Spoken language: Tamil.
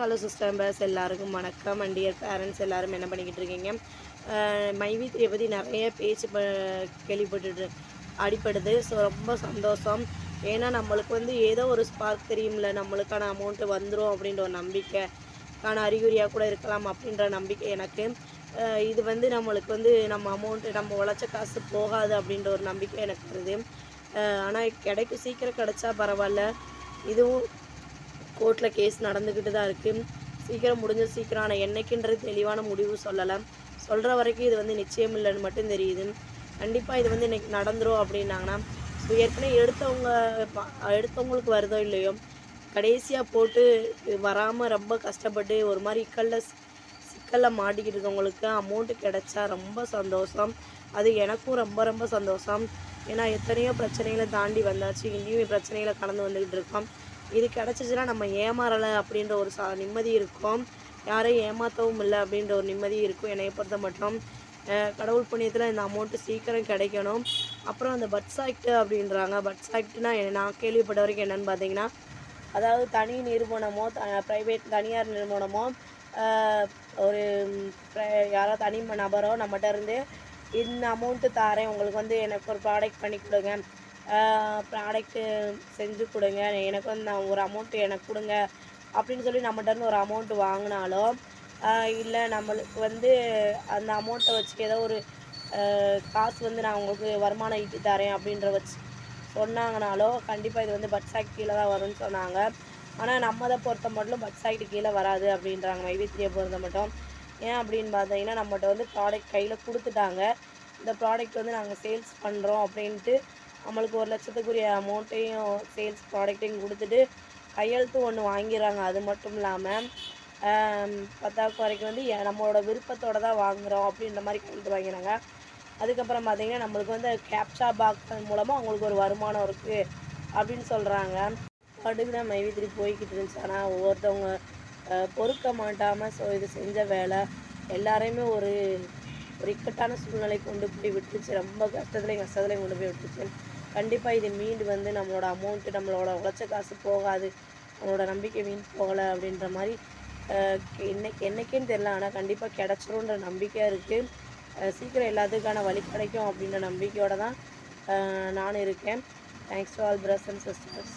ஹலோ சிஸ்டம்பர்ஸ் எல்லாருக்கும் வணக்கம். அண்ட் டியர் பேரண்ட்ஸ் எல்லாரும் என்ன பண்ணிக்கிட்டு இருக்கீங்க? மைவி த்ரீயை பற்றி நிறைய பேச்சு ப கேள்விப்பட்டுட்டு அடிப்படுது ஸோ ரொம்ப சந்தோஷம். ஏன்னா நம்மளுக்கு வந்து ஏதோ ஒரு ஸ்பார்க் தெரியும்ல நம்மளுக்கான அமௌண்ட்டு வந்துடும் அப்படின்ற ஒரு நம்பிக்கைக்கான அறிகுறியாக கூட இருக்கலாம் அப்படின்ற நம்பிக்கை எனக்கு. இது வந்து நம்மளுக்கு வந்து நம்ம அமௌண்ட்டு நம்ம உழைச்ச காசு போகாது அப்படின்ற ஒரு நம்பிக்கை எனக்கு வருது. ஆனால் கிடைக்கும் சீக்கிரம் கிடைச்சா பரவாயில்ல. இதுவும் கோர்ட்டில் கேஸ் நடந்துக்கிட்டு தான் இருக்குது சீக்கிரம் முடிஞ்ச சீக்கிரம் ஆனால் என்னைக்குன்றது தெளிவான முடிவு சொல்லலை. சொல்கிற வரைக்கும் இது வந்து நிச்சயம் இல்லைன்னு மட்டும் தெரியுது. கண்டிப்பாக இது வந்து இன்னைக்கு நடந்துரும் அப்படின்னாங்கன்னா ஸோ ஏற்கனவே எடுத்தவங்க எடுத்தவங்களுக்கு வருதோ இல்லையோ கடைசியாக போட்டு வராமல் ரொம்ப கஷ்டப்பட்டு ஒரு மாதிரி இக்கல்ல சிக்கலில் மாட்டிக்கிட்டு இருக்கவங்களுக்கு அமௌண்ட்டு கிடச்சா ரொம்ப சந்தோஷம். அது எனக்கும் ரொம்ப ரொம்ப சந்தோஷம். ஏன்னா எத்தனையோ பிரச்சனைகளை தாண்டி வந்தாச்சு. இங்கேயும் பிரச்சனைகளை கடந்து வந்துக்கிட்டு இருக்கோம். இது கிடச்சிச்சின்னா நம்ம ஏமாறலை அப்படின்ற ஒரு சா நிம்மதி இருக்கும். யாரையும் ஏமாற்றவும் இல்லை அப்படின்ற ஒரு நிம்மதி இருக்கும். என்னைய பொறுத்த மட்டும். கடவுள் புண்ணியத்தில் இந்த அமௌண்ட்டு சீக்கிரம் கிடைக்கணும். அப்புறம் அந்த பட்ஸ் ஆக்ட் அப்படின்றாங்க. பட்ஸ் ஆக்ட்னா நான் கேள்விப்பட்ட வரைக்கும் என்னன்னு பார்த்தீங்கன்னா அதாவது தனி நிறுவனமோ த ப்ரைவேட் தனியார் நிறுவனமோ ஒரு யாரோ தனி நபரோ நம்மகிட்ட இருந்து இந்த அமௌண்ட்டு தாரேன் உங்களுக்கு வந்து எனக்கு ஒரு ப்ராடக்ட் பண்ணி கொடுங்க. ப்ராடக்ட்டு செஞ்சு கொடுங்க. எனக்கு வந்து நான் ஒரு அமௌண்ட்டு எனக்கு கொடுங்க. அப்படின்னு சொல்லி நம்மகிட்ட இருந்து ஒரு அமௌண்ட்டு வாங்கினாலோ இல்லை நம்மளுக்கு வந்து அந்த அமௌண்ட்டை வச்சுக்க ஏதோ ஒரு காசு வந்து நான் உங்களுக்கு வருமானம் ஈட்டி தரேன் அப்படின்ற வச்சு சொன்னாங்கனாலோ கண்டிப்பாக இது வந்து பட் ஆக்ட் கீழே தான் வரும்னு சொன்னாங்க. ஆனால் நம்ம அதை பொறுத்த மட்டும் பட் ஆக்ட் கீழே வராது அப்படின்றாங்க. மைவித்திரியை பொறுத்த மட்டும். ஏன் அப்படின்னு பார்த்தீங்கன்னா நம்மகிட்ட வந்து ப்ராடக்ட் கையில் கொடுத்துட்டாங்க. இந்த ப்ராடக்ட் வந்து நாங்கள் சேல்ஸ் பண்ணுறோம் அப்படின்ட்டு நம்மளுக்கு ஒரு லட்சத்துக்குரிய அமௌண்ட்டையும் சேல்ஸ் ப்ராடக்ட்டையும் கொடுத்துட்டு கையெழுத்து ஒன்று வாங்கிடுறாங்க. அது மட்டும் இல்லாமல் பத்தாக்கு வந்து நம்மளோட விருப்பத்தோடு தான் வாங்குகிறோம் அப்படின்ற மாதிரி கையெழுத்து வாங்கினாங்க அதுக்கப்புறம் பார்த்திங்கன்னா நம்மளுக்கு வந்து கேப்சா பாக்ஸ் மூலமாக அவங்களுக்கு ஒரு வருமானம் இருக்குது அப்படின்னு சொல்கிறாங்க பாட்டுக்கு தான் மைவித்திரி போய்கிட்டு இருந்துச்சு. ஆனால் ஒவ்வொருத்தவங்க பொறுக்க மாட்டாமல் ஸோ இது செஞ்ச வேலை. எல்லாரையுமே ஒரு ஒரு இக்கட்டான சூழ்நிலை கொண்டு போய் விட்டுருச்சு. ரொம்ப கஷ்டத்துலேயும் கஷ்டத்துலேயும் கொண்டு போய் விட்டுருச்சு. கண்டிப்பாக இது மீண்டு வந்து நம்மளோட அமௌண்ட்டு நம்மளோட உழைச்ச காசு போகாது. நம்மளோட நம்பிக்கை வீண் போகலை அப்படின்ற மாதிரி அஹ், என்னைக்கு என்னைக்குன்னு தெரில ஆனால் கண்டிப்பாக கிடச்சிரும்ன்ற நம்பிக்கை இருக்குது சீக்கிரம் எல்லாத்துக்கான வழி கிடைக்கும் அப்படின்ற நம்பிக்கையோடு தான் நான் இருக்கேன். Thanks to all brothers and sisters